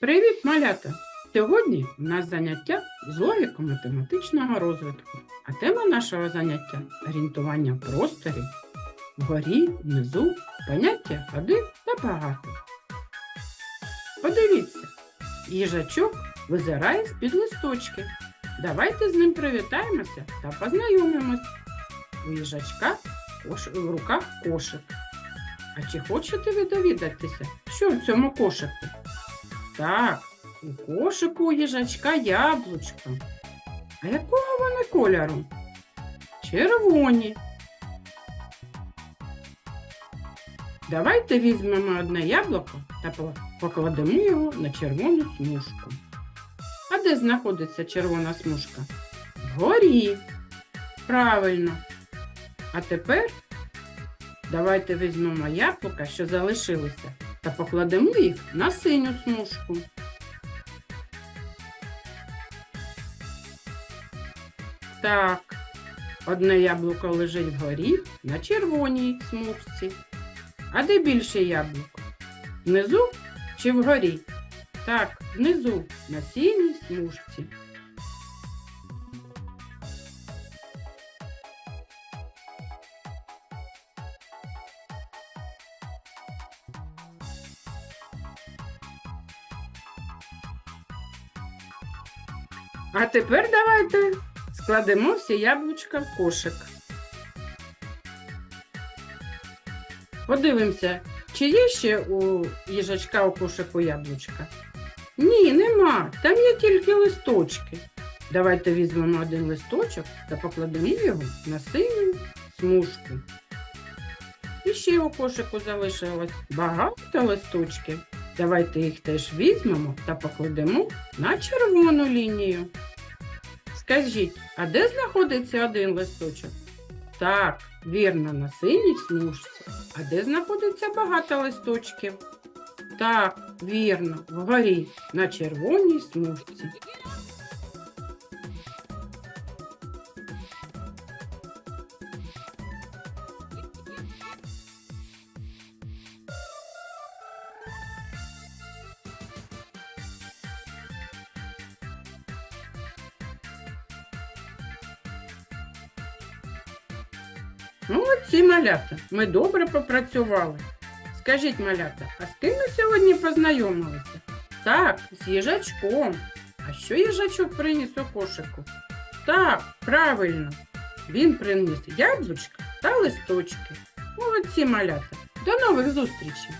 Привіт, малята! Сьогодні у нас заняття з логіко-математичного розвитку, а тема нашого заняття орієнтування в просторі, вгорі, внизу, поняття один та багато. Подивіться, їжачок визирає з-під листочки. Давайте з ним привітаємося та познайомимось. У їжачка в руках кошик. А чи хочете ви довідатися, що в цьому кошику? Так, у кошику їжачка яблучка. А якого вони кольору? Червоні. Давайте візьмемо одне яблуко та покладемо його на червону смужку. А де знаходиться червона смужка? Вгорі. Правильно. А тепер давайте візьмемо яблука, що залишилися, та покладемо їх на синю смужку. Так, одне яблуко лежить вгорі на червоній смужці. А де більше яблук? Внизу чи вгорі? Так, внизу, на синій смужці. А тепер давайте складемо всі яблучка в кошик. Подивимося, чи є ще у їжачка у кошику яблучка? Ні, нема. Там є тільки листочки. Давайте візьмемо один листочок та покладемо його на синю смужку. І ще у кошику залишилось багато листочків. Давайте їх теж візьмемо та покладемо на червону лінію. Скажіть, а де знаходиться один листочок? Так, вірно, на синій смужці. А де знаходиться багато листочків? Так, вірно, вгорі, на червоній смужці. Молодці, малята, ми добре попрацювали. Скажіть, малята, а з ким ми сьогодні познайомилися? Так, з їжачком. А що їжачок приніс у кошику? Так, правильно. Він приніс яблучка та листочки. Молодці, малята. До нових зустрічей!